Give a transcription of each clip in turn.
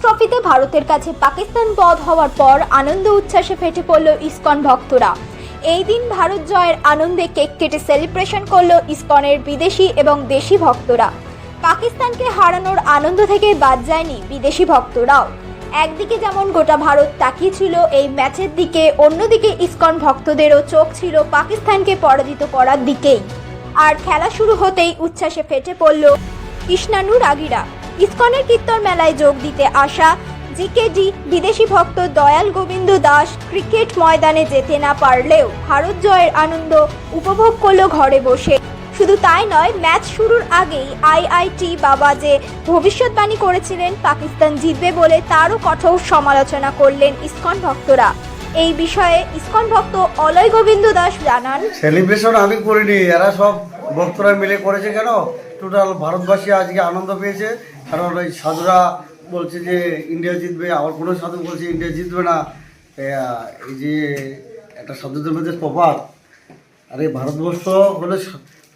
ভারতের কাছে পাকিস্তান বধ হওয়ার পর আনন্দ উচ্ছ্বাসে ফেটে পড়ল ইসকন ভক্তরা। এই দিন ভারত জয়ের আনন্দে কেক কেটে সেলিব্রেশন করল ইসকনের বিদেশি এবং দেশি ভক্তরা। পাকিস্তানকে হারানোর আনন্দ থেকে বাদ যায়নি বিদেশি ভক্তরাও। একদিকে যেমন গোটা ভারত তাকিয়েছিল এই ম্যাচের দিকে, অন্যদিকে ইসকন ভক্তদেরও চোখ ছিল পাকিস্তানকে পরাজিত করার দিকেই। আর খেলা শুরু হতেই উচ্ছ্বাসে ফেটে পড়ল কৃষ্ণানু রাগিরা। ইসকনের কীর্তন মেলায় যোগ দিতে আসা জিকেজি বিদেশি ভক্ত দয়াল গোবিন্দ দাস ক্রিকেট ময়দানে যেতে না পারলেও ভারত জয়ের আনন্দ উপভোগ করল ঘরে বসে। শুধু তাই নয়, ম্যাচ শুরুর আগেই আইআইটি বাবা যে ভবিষ্যৎবাণী করেছিলেন পাকিস্তান জিতবে বলে তারও কঠোর সমালোচনা করলেন ইসকন ভক্তরা। এই বিষয়ে ইসকন ভক্ত অলয় গোবিন্দ দাস জানান সেলিব্রেশন আমি করিনি, এরা সব ভক্তরা মিলে করেছে কেন? টোটাল ভারতবাসী আজকে আনন্দ পেয়েছে। কারণ ওই সাধুরা বলছে যে ইন্ডিয়া জিতবে আবার কোনো সাধু বলছে ইন্ডিয়া জিতবে না। এই যে একটা সাধুদের মধ্যে প্রপাত আর ভারতবর্ষ হলো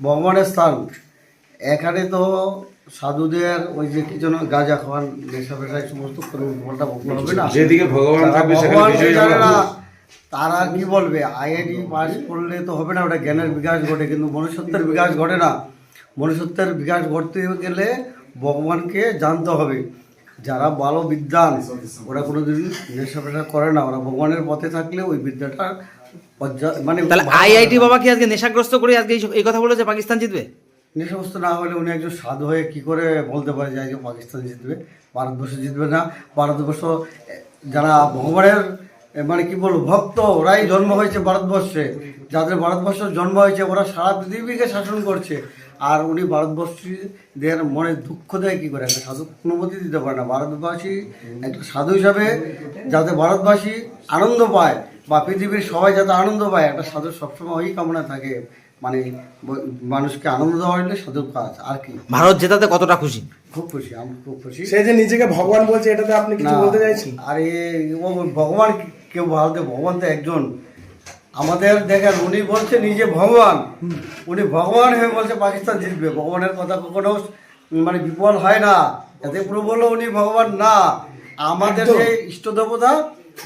ভগবানের স্থান। এখানে তো সাধুদের ওই যে কি যেন গাঁজা খাওয়ান নেশা ফেশা সমস্ত পাল্টা বকলে হবে না। যেদিকে ভগবান জানে। না, তারা কি বলবে? আইআইটি পাস করলে তো হবে না ওটা জ্ঞানের বিকাশ ঘটে কিন্তু মনুষ্যত্বের বিকাশ ঘটে না। মনুষ্যত্বের বিকাশ ঘটতে গেলে ভগবানকে জানতে হবে। যারা ভালো বিদ্যান ওরা কোনোদিন নেশা পেশা করে না। ওরা ভগবানের পথে থাকলে ওই বিদ্যাটা মানে তাহলে আইআইটি। বাবা কি আজকে নেশাগ্রস্ত করে আজকে এই- এই কথা বলেছে পাকিস্তান জিতবে? নেশাগ্রস্ত না হলে উনি একজন সাধু হয়ে কি করে বলতে পারে যে আজকে পাকিস্তান জিতবে? ভারতবর্ষ জিতবে না। ভারতবর্ষ যারা ভগবানের মানে কি বলব ভক্ত ওরাই জন্ম হয়েছে ভারতবর্ষে। যাদের ভারতবর্ষ জন্ম হয়েছে ওরা সারা পৃথিবীকে শাসন করছে। আর উনি ভারতবর্ষীদের মনে দুঃখ দেয় কি করে? একটা সাধু অনুমতি দিতে পারে না। ভারতবাসী একটা সাধু হিসাবে যাতে ভারতবাসী আনন্দ পায় বা পৃথিবীর সবাই যাতে আনন্দ পায় একটা সাধু সবসময় ওই কামনা থাকে। মানে মানুষকে আনন্দ দেওয়া হলে সাধুর কাজ। আর কি? ভারত জেতাতে কতটা খুশি? খুব খুশি আমি খুব খুশি। সে যে নিজেকে ভগবান বলছে এটাতে আপনি কিছু বলতে চাইছেন? আরে ও ভগবান কেউ ভারতে ভগবান তো একজন। আমাদের দেখেন উনি বলছে নিজে ভগবান। উনি ভগবান হয়ে বলছে পাকিস্তান জিতবে। ভগবানের কথা কখনো মানে বিফল হয় না। এতে পুরো বলল উনি ভগবান না আমাদের যে ইষ্ট দেবতা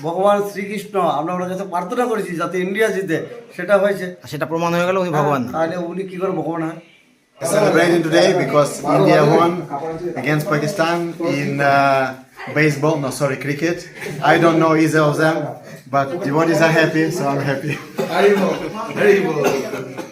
ভগবান শ্রীকৃষ্ণ আমরা ওনার কাছে প্রার্থনা করেছি যাতে ইন্ডিয়া জিতে। সেটা হয়েছে। আর সেটা প্রমাণ হয়ে গেল উনি ভগবান তাহলে উনি কি করে ভগবান হয়? Celebrating today because India won against Pakistan in uh, baseball, no sorry, cricket. I don't know either of them, But the world is happy, so I'm happy. Haribo. Haribo.